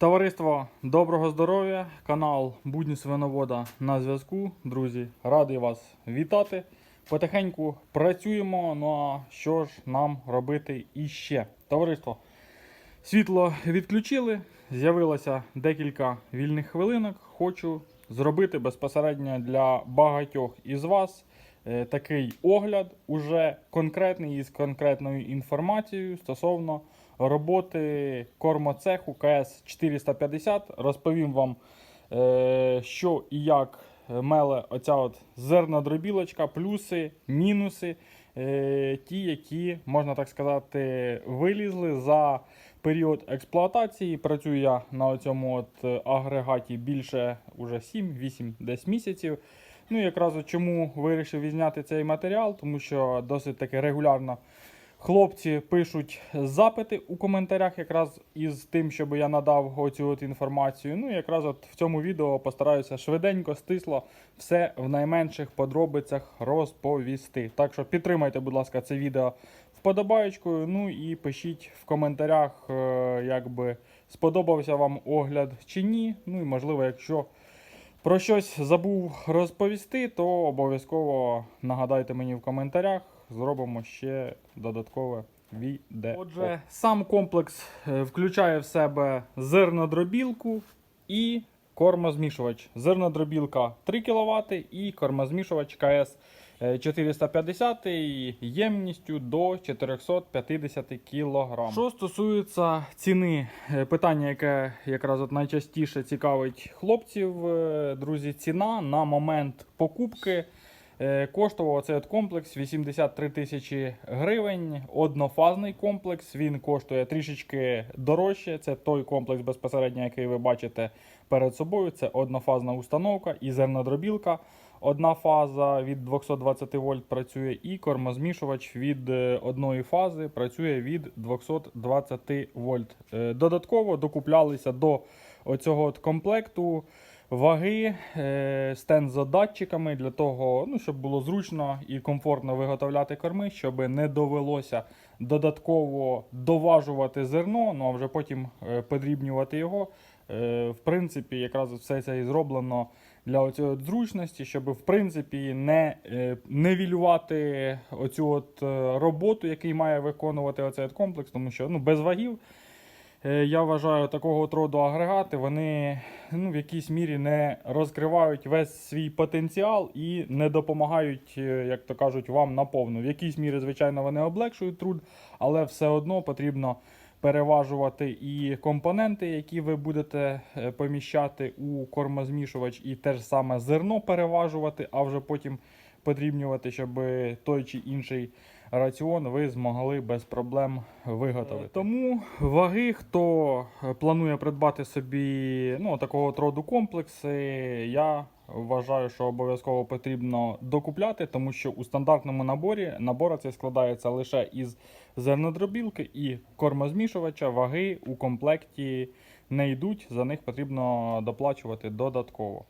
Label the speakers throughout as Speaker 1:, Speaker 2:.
Speaker 1: Товариство доброго здоров'я, канал Будні Свиновода на зв'язку. Друзі, радий вас вітати. Потихеньку працюємо. Ну а що ж нам робити іще? Товариство, світло відключили, з'явилося декілька вільних хвилинок. Хочу зробити безпосередньо для багатьох із вас такий огляд, уже конкретний із конкретною інформацією стосовно роботи кормоцеху КС 450. Розповім вам, е, що і як меле оця от зернодробілочка, плюси, мінуси, е, ті, які, можна так сказати, вилізли за період експлуатації. Працюю я на цьому агрегаті більше уже 7-8 десь місяців. Ну, і якраз чому вирішив відзняти цей матеріал, тому що досить таки регулярно хлопці пишуть запити у коментарях, якраз із тим, щоб я надав оцю от інформацію. Ну, і якраз от в цьому відео постараюся швиденько, стисло все в найменших подробицях розповісти. Так що підтримайте, будь ласка, це відео вподобаєчкою. Ну і пишіть в коментарях, е, якби сподобався вам огляд чи ні. Ну і можливо, якщо про щось забув розповісти, то обов'язково нагадайте мені в коментарях. Зробимо ще додаткове відео. Отже, сам комплекс е, включає в себе зернодробілку і кормозмішувач. Зернодробілка 3 кВт і кормозмішувач КС 450 ємністю до 450 кг. Що стосується ціни, е, питання, яке якраз от найчастіше цікавить хлопців, е, друзі, ціна на момент покупки. Е, Коштував цей от комплекс 83 тисячі гривень. Однофазний комплекс. Він коштує трішечки дорожче. Це той комплекс безпосередньо, який ви бачите перед собою. Це однофазна установка і зернодробілка. Одна фаза від 220 вольт працює, і кормозмішувач від е, одної фази працює від 220 вольт. Е, Додатково докуплялися до оцього от комплекту ваги, е, стенд з датчиками для того, ну, щоб було зручно і комфортно виготовляти корми, щоб не довелося додатково доважувати зерно, ну а вже потім е, подрібнювати його. Е, В принципі, якраз все це і зроблено для оцієї зручності, щоб в принципі не е, невілювати оцю от роботу, який має виконувати оцей комплекс, тому що ну, без вагів. Е, Я вважаю, такого от роду агрегати вони ну, в якійсь мірі не розкривають весь свій потенціал і не допомагають, е, як то кажуть, вам наповну. В якійсь мірі, звичайно, вони облегшують труд, але все одно потрібно переважувати і компоненти, які ви будете е, поміщати у кормозмішувач, і те ж саме зерно переважувати, а вже потім подрібнювати, щоб той чи інший раціон ви змогли без проблем виготовити. Тому ваги, хто планує придбати собі ну, такого роду комплекси, я вважаю, що обов'язково потрібно докупляти, тому що у стандартному наборі набор цей складається лише із зернодробілки і кормозмішувача. Ваги у комплекті не йдуть, за них потрібно доплачувати додатково.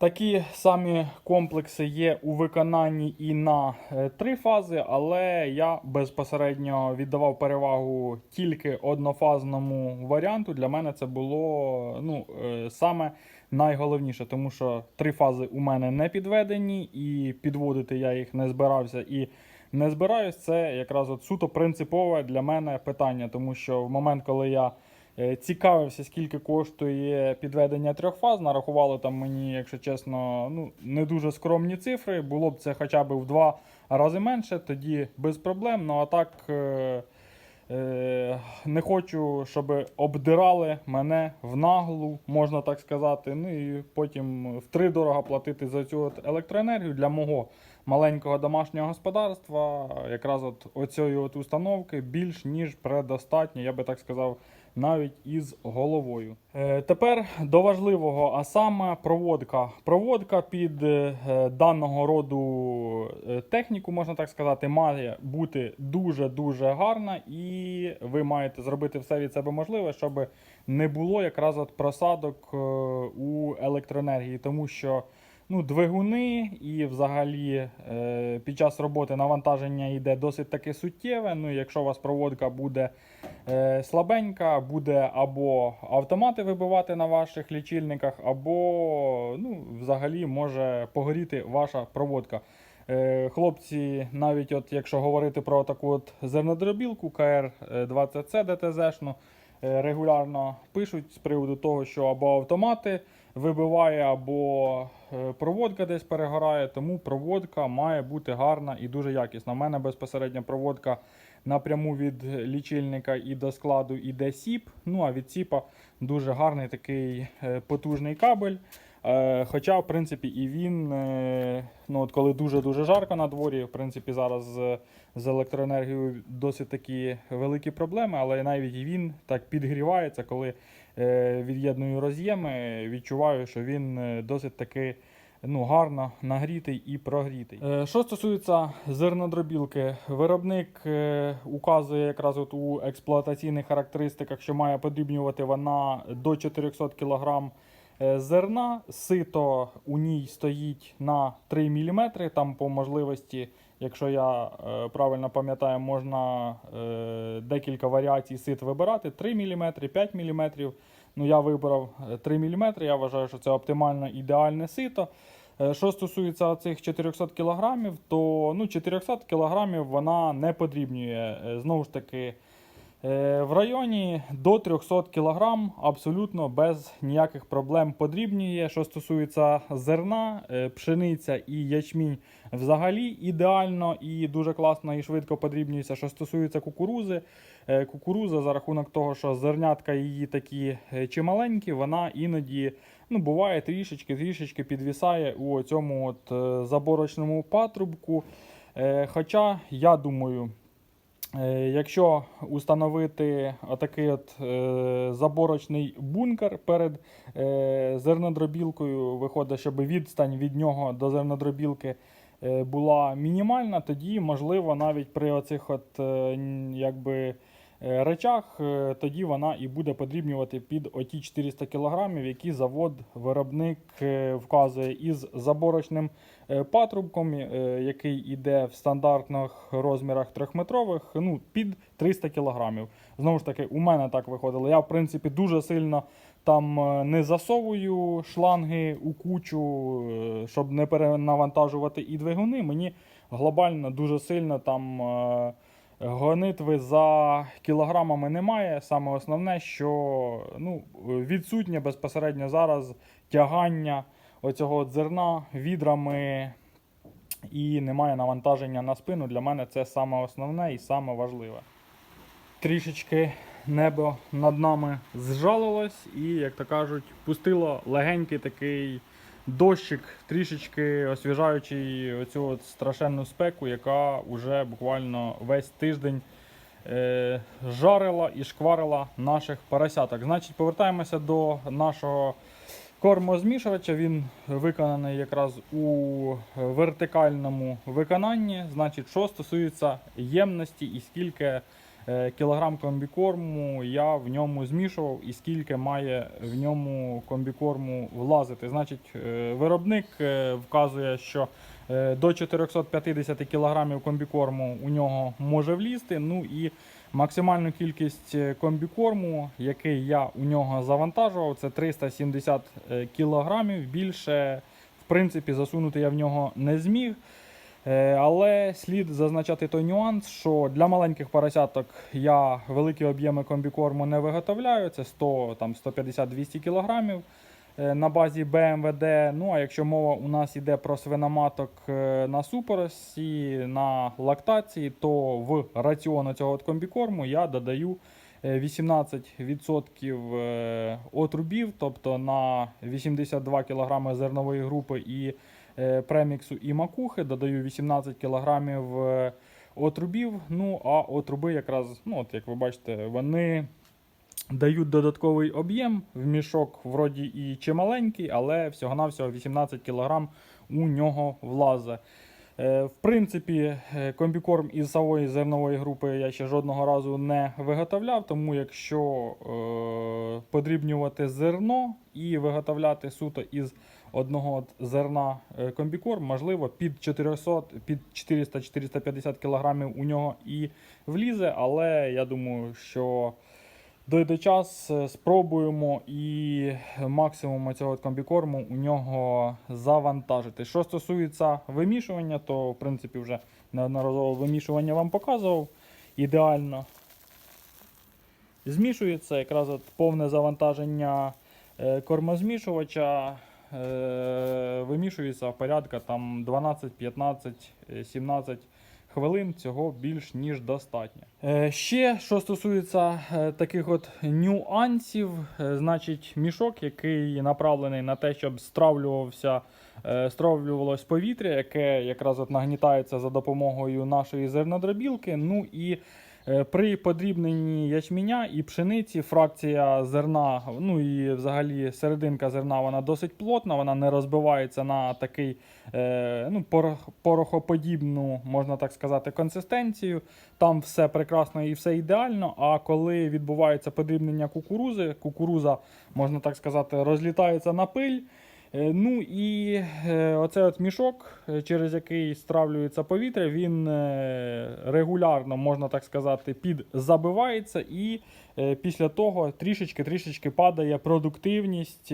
Speaker 1: Такі самі комплекси є у виконанні і на е, три фази, але я безпосередньо віддавав перевагу тільки однофазному варіанту. Для мене це було ну, е, саме найголовніше, тому що три фази у мене не підведені, і підводити я їх не збирався і не збираюсь. Це якраз от суто принципове для мене питання, тому що в момент, коли я Цікавився, скільки коштує підведення трьох фаз. Нарахували там мені, якщо чесно, ну не дуже скромні цифри. Було б це хоча б в два рази менше, тоді без проблем. Ну а так е, е, не хочу, щоб обдирали мене в наглу, можна так сказати. Ну і потім втридорога платити за цю от електроенергію для мого маленького домашнього господарства. Якраз от оцієї от установки більш ніж предостатньо, я би так сказав навіть із головою. Е, тепер до важливого, а саме проводка. Проводка під е, даного роду е, техніку, можна так сказати, має бути дуже-дуже гарна, і ви маєте зробити все від себе можливе, щоб не було якраз от просадок е, у електроенергії, тому що ну, двигуни, і взагалі е, під час роботи навантаження йде досить таки суттєве. Ну, якщо у вас проводка буде е, слабенька, буде або автомати вибивати на ваших лічильниках, або ну, взагалі може погоріти ваша проводка. Е, Хлопці, навіть от якщо говорити про таку от зернодробілку КР-20C ДТЗ-шну, е, регулярно пишуть з приводу того, що або автомати вибиває, або е, проводка десь перегорає, тому проводка має бути гарна і дуже якісна. У мене безпосередньо проводка напряму від лічильника і до складу іде сіп. Ну а від сіпа дуже гарний такий е, потужний кабель. Е, Хоча, в принципі, і він, е, ну от коли дуже-дуже жарко на дворі, в принципі, зараз з, електроенергією досить такі великі проблеми, але навіть і він так підгрівається, коли е, від'єдную роз'єми, відчуваю, що він досить таки ну, гарно нагрітий і прогрітий. Що стосується зернодробілки, виробник указує якраз от у експлуатаційних характеристиках, що має подрібнювати вона до 400 кг зерна. Сито у ній стоїть на 3 мм. Там по можливості, якщо я е, правильно пам'ятаю, можна е, декілька варіацій сит вибирати: 3 мм, 5 мм. Ну, я вибрав е, 3 мм. Я вважаю, що це оптимально ідеальне сито. Е, Що стосується цих 400 кг, то ну, 400 кг вона не подрібнює. Е, Знову ж таки, е, в районі до 300 кг абсолютно без ніяких проблем подрібнює. Що стосується зерна, е, пшениця і ячмінь взагалі ідеально і дуже класно і швидко подрібнюється. Що стосується кукурузи, е, кукуруза за рахунок того, що зернятка її такі е, чималенькі, вона іноді ну, буває трішечки трішечки підвісає у цьому от е, заборочному патрубку. Е, Хоча я думаю. Е, Якщо установити отакий от е, заборочний бункер перед е, зернодробілкою, виходить, щоб відстань від нього до зернодробілки була мінімальна, тоді можливо навіть при оцих от, якби, речах, е, тоді вона і буде подрібнювати під оті 400 кг, які завод виробник е, вказує із заборочним е, патрубком, е, який іде в стандартних розмірах трьохметрових, ну, під 300 кг. Знову ж таки, у мене так виходило. Я, в принципі, дуже сильно там е, не засовую шланги у кучу, е, щоб не перенавантажувати і двигуни. Мені глобально дуже сильно там. Гонитви за кілограмами немає. Саме основне, що ну, відсутнє безпосередньо зараз тягання оцього зерна відрами і немає навантаження на спину. Для мене це саме основне і саме важливе. Трішечки небо над нами зжалилось і, як то кажуть, пустило легенький такий дощик, трішечки освіжаючий оцю от страшенну спеку, яка вже буквально весь тиждень е, жарила і шкварила наших поросяток. Значить, повертаємося до нашого кормозмішувача. Він виконаний якраз у вертикальному виконанні. Значить, що стосується ємності і скільки кілограм комбікорму я в ньому змішував і скільки має в ньому комбікорму влазити. Значить, е, виробник е, вказує, що е, до 450 кг комбікорму у нього може влізти. Ну і максимальну кількість е, комбікорму, який я у нього завантажував, це 370 кг. Більше, в принципі, засунути я в нього не зміг. Е, Але слід зазначати той нюанс, що для маленьких поросяток я великі об'єми комбікорму не виготовляю. Це 100, там, 150-200 кг на базі БМВД. Ну а якщо мова у нас йде про свиноматок е, на супорості, на лактації, то в раціон цього комбікорму я додаю е, 18% е, отрубів, тобто на 82 кг зернової групи і е, преміксу і макухи, додаю 18 кг е, отрубів. Ну а отруби якраз, ну от як ви бачите, вони дають додатковий об'єм. В мішок вроді і чималенький, але всього-навсього 18 кг у нього влазе. Е, В принципі, е, комбікорм із сової зернової групи я ще жодного разу не виготовляв, тому якщо е, подрібнювати зерно і виготовляти суто із одного зерна е, комбікорм, можливо, під 400, під 400-450 кг у нього і влізе, але я думаю, що дойде час, е, спробуємо і максимум цього комбікорму у нього завантажити. Що стосується вимішування, то в принципі вже неодноразово вимішування вам показував. Ідеально змішується якраз от повне завантаження е, кормозмішувача. Е, Вимішується порядка там 12, 15, е, 17 хвилин. Цього більш ніж достатньо. Е, Ще що стосується е, таких от нюансів, значить мішок, який направлений на те, щоб стравлювався, стравлювалось повітря, яке якраз от нагнітається за допомогою нашої зернодробілки. Ну і При подрібненні ячменя і пшениці фракція зерна, ну і взагалі серединка зерна, вона досить плотна, вона не розбивається на такий е, ну, порохоподібну, можна так сказати, консистенцію. Там все прекрасно і все ідеально. А коли відбувається подрібнення кукурузи, кукуруза, можна так сказати, розлітається на пиль. Е, Ну і е, оцей от мішок, е, через який стравлюється повітря, він регулярно, можна так сказати, підзабивається, і після того трішечки-трішечки падає продуктивність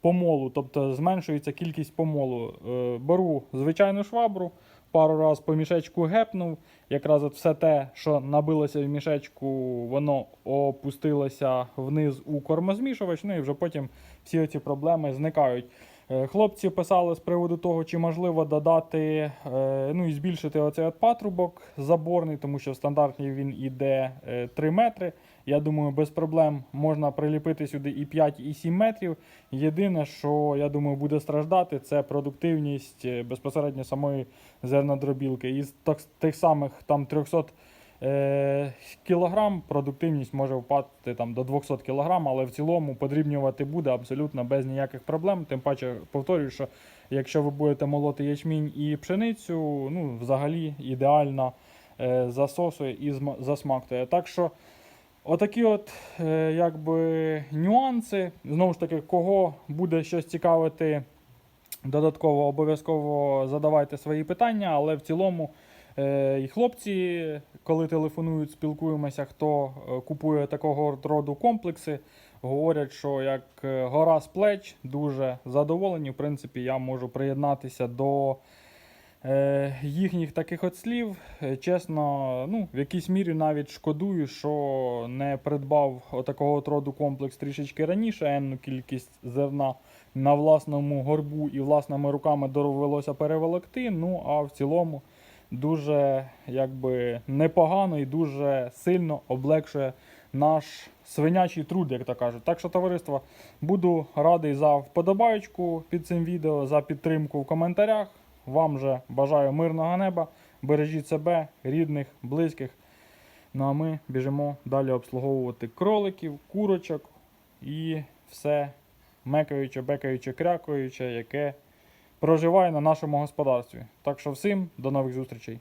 Speaker 1: помолу, тобто зменшується кількість помолу. Беру звичайну швабру, пару разів по мішечку гепнув. Якраз от все те, що набилося в мішечку, воно опустилося вниз у кормозмішувач, ну і вже потім всі ці проблеми зникають. Е, Хлопці писали з приводу того, чи можливо додати, е, ну і збільшити оцей от патрубок заборний, тому що в стандартній він іде е, 3 метри. Я думаю, без проблем можна приліпити сюди і 5, і 7 метрів. Єдине, що я думаю, буде страждати, це продуктивність е, безпосередньо самої зернодробілки. Із тих самих там 300 е, кілограм продуктивність може впасти там до 200 кілограм, але в цілому подрібнювати буде абсолютно без ніяких проблем. Тим паче, повторюю, що якщо ви будете молоти ячмінь і пшеницю, ну взагалі ідеально е, засосує і засмактує. Так що. Отакі от е, якби нюанси. Знову ж таки, кого буде щось цікавити, додатково обов'язково задавайте свої питання, але в цілому е, і хлопці, коли телефонують, спілкуємося, хто е, купує такого роду комплекси, говорять, що як е, гора з плеч, дуже задоволені. В принципі, я можу приєднатися до е, їхніх таких от слів. Е, Чесно, ну, в якійсь мірі навіть шкодую, що не придбав отакого от роду комплекс трішечки раніше, енну кількість зерна на власному горбу і власними руками довелося переволокти. Ну, а в цілому дуже якби непогано і дуже сильно облегшує наш свинячий труд, як то кажуть. Так що, товариство, буду радий за вподобайку під цим відео, за підтримку в коментарях. Вам же бажаю мирного неба, бережіть себе, рідних, близьких. Ну а ми біжимо далі обслуговувати кроликів, курочок і все мекаюче, бекаюче, крякаюче, яке проживає на нашому господарстві. Так що всім до нових зустрічей.